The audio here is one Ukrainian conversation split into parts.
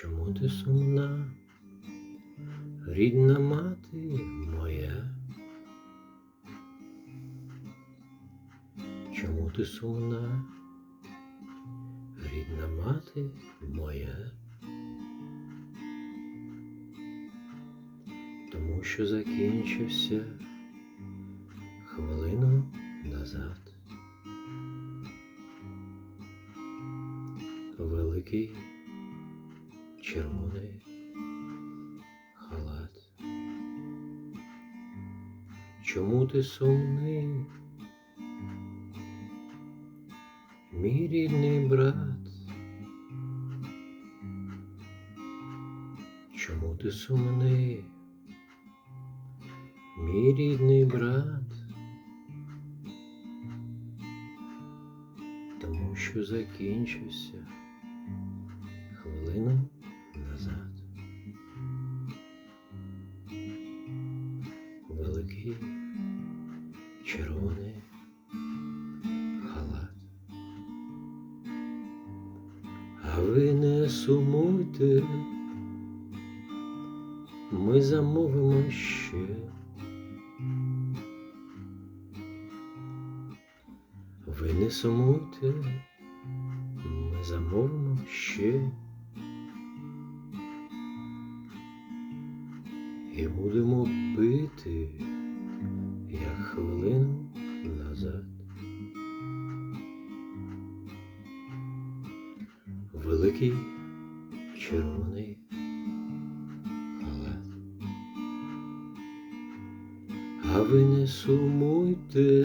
Чому ти сумна, рідна мати моя? Чому ти сумна, рідна мати моя? Тому що закінчився хвилину назад. Великий червоний халат. Чому ти сумний, мій рідний брат? Чому ти сумний, мій рідний брат? Тому що закінчився хвилину Червоний халат. А ви не сумуйте, ми замовимо ще. Ви не сумуйте, ми замовимо ще. І будемо пити, як хвилину назад. Великий червоний халат. А ви не сумуйте,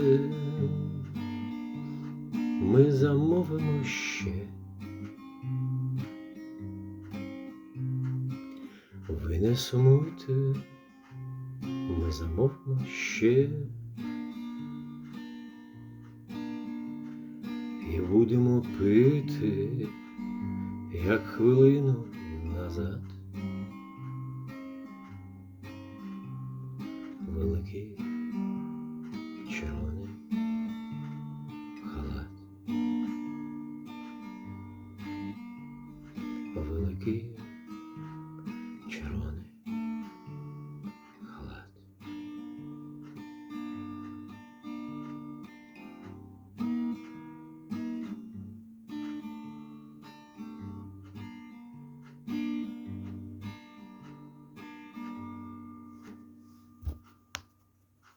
ми замовимо ще. Ви не сумуйте, ми ще. І будемо пити, як хвилину назад. Великий червоний халат. Великий